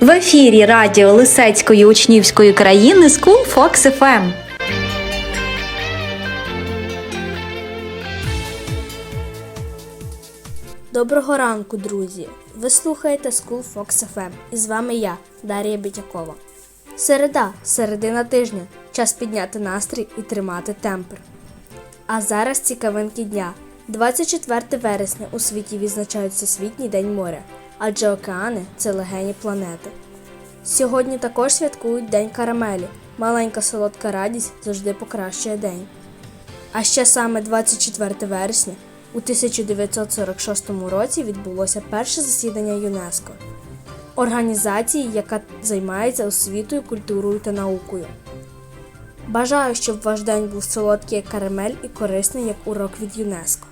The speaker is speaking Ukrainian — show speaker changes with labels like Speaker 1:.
Speaker 1: В ефірі радіо Лисецької учнівської країни School Fox FM.
Speaker 2: Доброго ранку, друзі! Ви слухаєте School Fox FM і з вами я, Дар'я Бітякова. Середа, середина тижня. Час підняти настрій і тримати темпер. А зараз цікавинки дня. 24 вересня у світі відзначають Всесвітній день моря, адже океани це легені планети. Сьогодні також святкують День карамелі. Маленька солодка радість завжди покращує день. А ще саме 24 вересня у 1946 році відбулося перше засідання ЮНЕСКО організації, яка займається освітою, культурою та наукою. Бажаю, щоб ваш день був солодкий як карамель і корисний як урок від ЮНЕСКО.